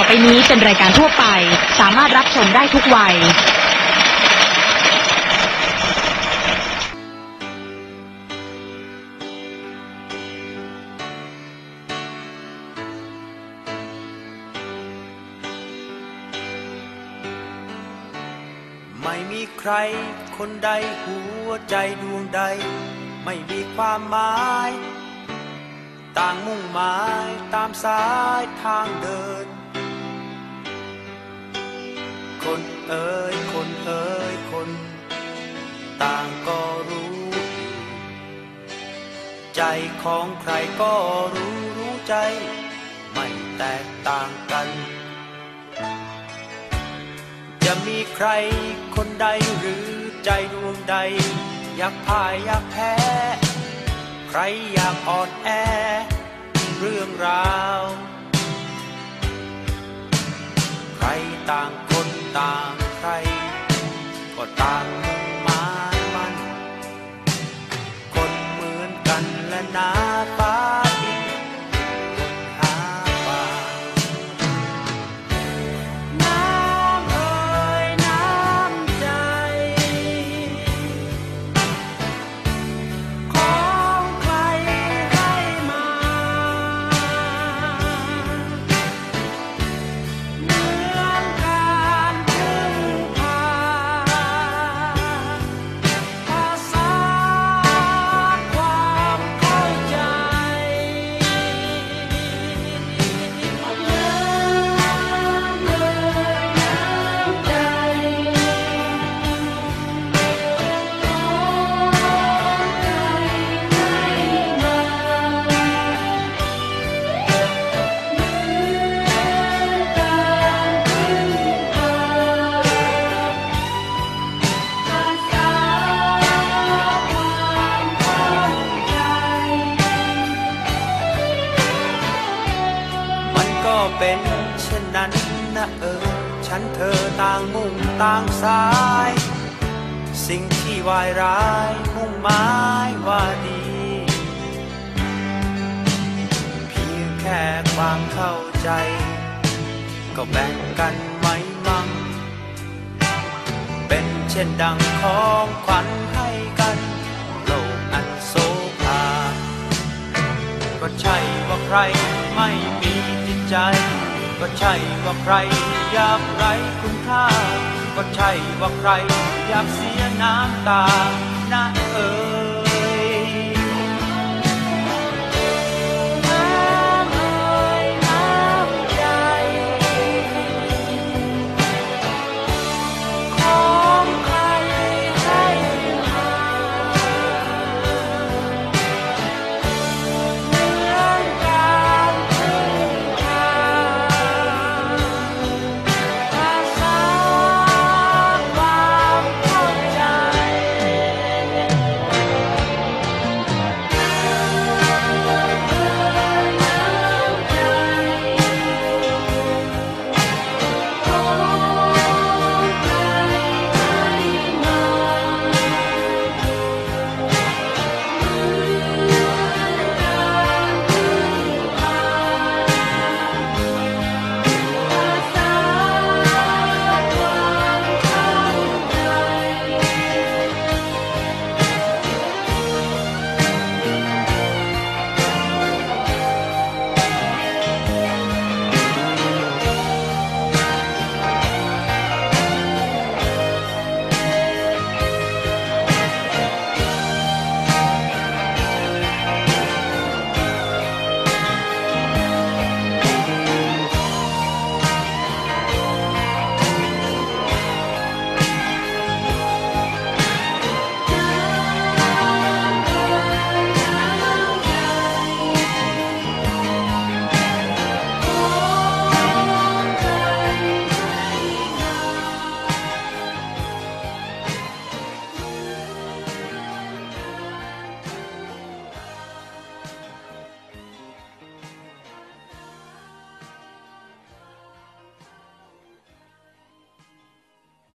่อไปนี้เป็นรายการทั่วไป สามารถรับชมได้ทุกวัย ไม่มีใครคนใดหัวใจดวงใด ไม่มีความหมาย ต่างมุ่งหมายตามสายทางเดิน คนเอ่ยคนเอ่ยคน ต่างก็รู้อยู่ใจของใครก็รู้รู้ใจ ไม่แตกต่างกัน จะมีใครคนใดหรือใจดวงใด อยากพ่ายอยากแพ้ ใครอยากอ่อนแอ เรื่องราว ใครต่าง ต่างใคร ก็ต่างมุ่งหมายมัน คนเหมือนกันและนา นั้นนะเออ ฉันเธอต่างมุ่งต่างสาย สิ่งที่วายร้ายมุ่งหมายว่าดี เพียงแค่ความเข้าใจ ก็แบ่งกันไหมมั่ง เป็นเช่นดังของขวัญให้กันโลกอันโซภาก็ใช่ว่าใครไม่มีจิตใจ ก็ใช่ว่าใครอยากไรคุณค่า ก็ใช่ว่าใครอยากเสียน้ำตานะเออ